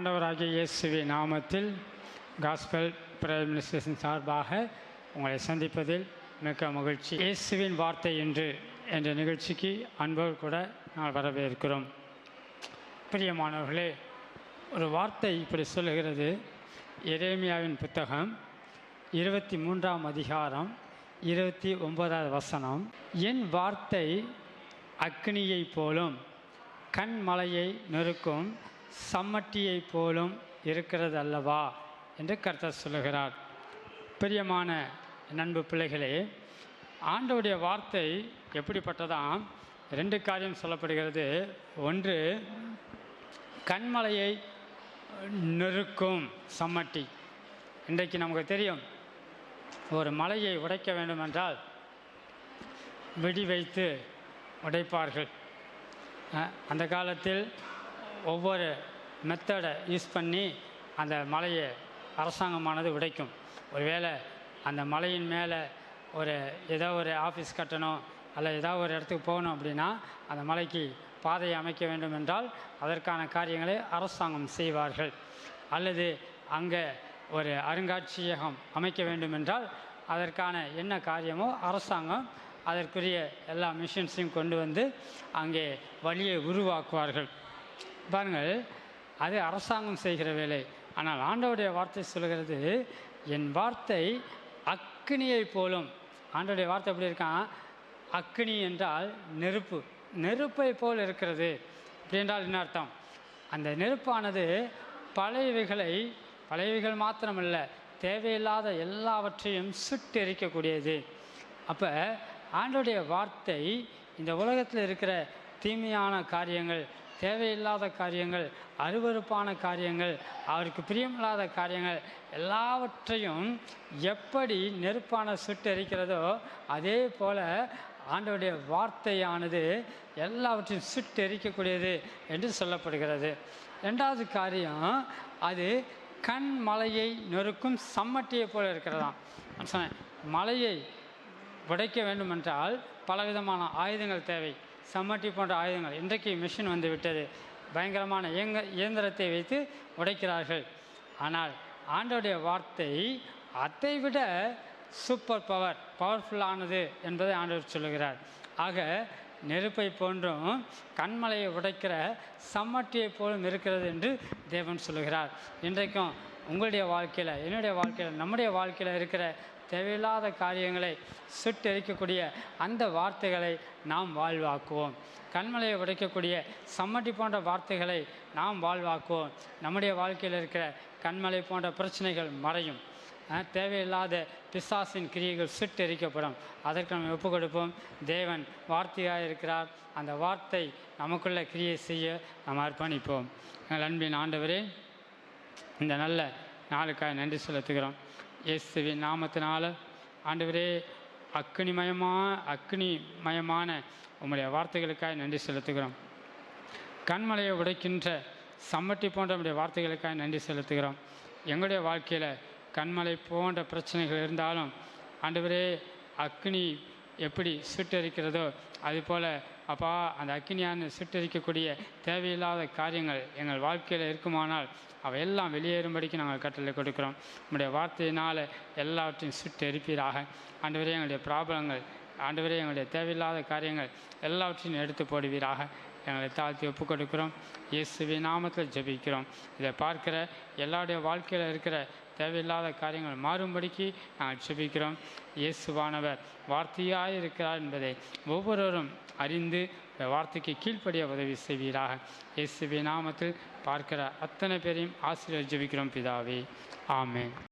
ஆண்டவராகிய இயேசுவி நாமத்தில் காஸ்பல் பிரேயர் மினிஸ்ட்ரேஷன் சார்பாக உங்களை சந்திப்பதில் மிக்க மகிழ்ச்சி. இயேசுவின் வார்த்தை என்று என்ற நிகழ்ச்சிக்கு அன்போடு கூட நாங்கள் வரவேற்கிறோம். பிரியமானவர்களே ஒரு வார்த்தை இப்படி சொல்லுகிறது. எரேமியாவின் புத்தகம் இருபத்தி மூன்றாம் அதிகாரம் இருபத்தி ஒன்பதாவது வசனம். என் வார்த்தை அக்னியைப் போலும் கண்மலையை நெருக்கும் சம்மட்டியைப் போலும் இருக்கிறது அல்லவா என்று கர்த்தர் சொல்லுகிறார். பிரியமான நண்பு பிள்ளைகளே ஆண்டவுடைய வார்த்தை எப்படிப்பட்டதாம்? ரெண்டு காரியம் சொல்லப்படுகிறது. ஒன்று கண்மலையை நெருக்கும் சம்மட்டி. இன்றைக்கு நமக்கு தெரியும் ஒரு மலையை உடைக்க வேண்டுமென்றால் வெடி வைத்து உடைப்பார்கள். அந்த காலத்தில் ஒவ்வொரு மெத்தடை யூஸ் பண்ணி அந்த மலையை அரசாங்கமானது உடைக்கும். ஒருவேளை அந்த மலையின் மேலே ஒரு ஏதோ ஒரு ஆஃபீஸ் கட்டணும் அல்ல ஏதோ ஒரு இடத்துக்கு போகணும் அப்படின்னா அந்த மலைக்கு பாதையை அமைக்க வேண்டும் என்றால் அதற்கான காரியங்களை அரசாங்கம் செய்வார்கள். அல்லது அங்கே ஒரு அருங்காட்சியகம் அமைக்க வேண்டும் என்றால் அதற்கான என்ன காரியமோ அரசாங்கம் அதற்குரிய எல்லா மிஷின்ஸையும் கொண்டு வந்து அங்கே வழியை உருவாக்குவார்கள். பாருங்கள் அது அரசாங்கம் செய்கிற வேலை. ஆனால் ஆண்டவுடைய வார்த்தை சொல்கிறது என் வார்த்தை அக்னியை போலும். ஆண்டவுடைய வார்த்தை எப்படி இருக்கான் அக்னி என்றால் நெருப்பு. நெருப்பை போல் இருக்கிறது. அப்படி என்றால் என்ன அர்த்தம்? அந்த நெருப்பானது பழையவைகளை பழையவைகள் மாத்திரமல்ல தேவையில்லாத எல்லாவற்றையும் சுட்டெரிக்கக்கூடியது. அப்போ ஆண்டோடைய வார்த்தை இந்த உலகத்தில் இருக்கிற தீமையான காரியங்கள் தேவையில்லாத காரியங்கள் அருவருப்பான காரியங்கள் அவருக்கு பிரியமில்லாத காரியங்கள் எல்லாவற்றையும் எப்படி நெருப்பான சுட்டு எரிக்கிறதோ அதே போல் ஆண்டவருடைய வார்த்தையானது எல்லாவற்றையும் சுட்டு எரிக்கக்கூடியது என்று சொல்லப்படுகிறது. ரெண்டாவது காரியம் அது கண் மலையை நொறுக்கும் சம்மட்டியை போல இருக்கிறதாம். சொன்னேன் மலையை உடைக்க வேண்டுமென்றால் பலவிதமான ஆயுதங்கள் தேவை. சம்மட்டி போன்ற ஆயுதங்கள். இன்றைக்கு மிஷின் வந்து விட்டது. பயங்கரமான இயங்க இயந்திரத்தை வைத்து உடைக்கிறார்கள். ஆனால் ஆண்டோடைய வார்த்தை அதை விட சூப்பர் பவர் பவர்ஃபுல்லானது என்பதை ஆண்டவர் சொல்லுகிறார். ஆக நெருப்பை போன்றும் கண்மலையை உடைக்கிற சம்மட்டியை போலும் இருக்கிறது என்று தேவன் சொல்லுகிறார். இன்றைக்கும் உங்களுடைய வாழ்க்கையில் என்னுடைய வாழ்க்கையில் நம்முடைய வாழ்க்கையில் இருக்கிற தேவையில்லாத காரியங்களை சுட்டெரிக்கக்கூடிய அந்த வார்த்தைகளை நாம் வாழ்வாக்குவோம். கண்மலையை உடைக்கக்கூடிய சம்மட்டி போன்ற வார்த்தைகளை நாம் வாழ்வாக்குவோம். நம்முடைய வாழ்க்கையில் இருக்கிற கண்மலை போன்ற பிரச்சனைகள் மறையும். தேவையில்லாத பிசாசின் கிரியைகள் சுட்டெரிக்கப்படும். அதற்கு நம்ம ஒப்பு கொடுப்போம். தேவன் வார்த்தையாக இருக்கிறார். அந்த வார்த்தை நமக்குள்ள கிரியை செய்ய நாம் அர்ப்பணிப்போம். எங்கள் அன்பின் ஆண்டவரே இந்த நல்ல நாளுக்காக நன்றி செலுத்துகிறோம். இயேசுவின் நாமத்தினால ஆண்டவரே அக்னிமயமா அக்னிமயமான உங்களுடைய வார்த்தைகளுக்காக நன்றி செலுத்துகிறோம். கண்மலையை உடைக்கின்ற சம்மட்டி போன்ற நம்முடைய வார்த்தைகளுக்காக நன்றி செலுத்துகிறோம். எங்களுடைய வாழ்க்கையில் கண்மலை போன்ற பிரச்சனைகள் இருந்தாலும் ஆண்டவரே அக்னி எப்படி சுட்டரிக்கிறதோ அதுபோல் அப்பா அந்த அக்னியான சுட்டரிக்கக்கூடிய தேவையில்லாத காரியங்கள் எங்கள் வாழ்க்கையில் இருக்குமானால் அவையெல்லாம் வெளியேறும்படிக்கு நாங்கள் கட்டளை கொடுக்கிறோம். நம்முடைய வார்த்தையினால் எல்லாவற்றையும் சுட்டெரிப்பீராக. ஆண்டவரே எங்களுடைய ப்ராப்ளங்கள் ஆண்டவரே எங்களுடைய தேவையில்லாத காரியங்கள் எல்லாவற்றையும் எடுத்து போடுவீராக. எங்களை தாழ்த்தி ஒப்புக் கொடுக்கிறோம் இயேசுவி நாமத்தில் ஜெபிக்கிறோம். இதை பார்க்கிற எல்லாருடைய வாழ்க்கையில் இருக்கிற தேவையில்லாத காரியங்கள் மாறும்படிக்கு நாங்கள் ஜெபிக்கிறோம். இயேசுவானவர் வார்த்தையாக இருக்கிறார் என்பதை ஒவ்வொருவரும் அறிந்து இந்த வார்த்தைக்கு கீழ்ப்படிய உதவி செய்வீராக. இயேசுவி நாமத்தில் பார்க்கிற அத்தனை பேரையும் ஆசிரியர் ஜெபிக்கிறோம் பிதாவே. ஆமே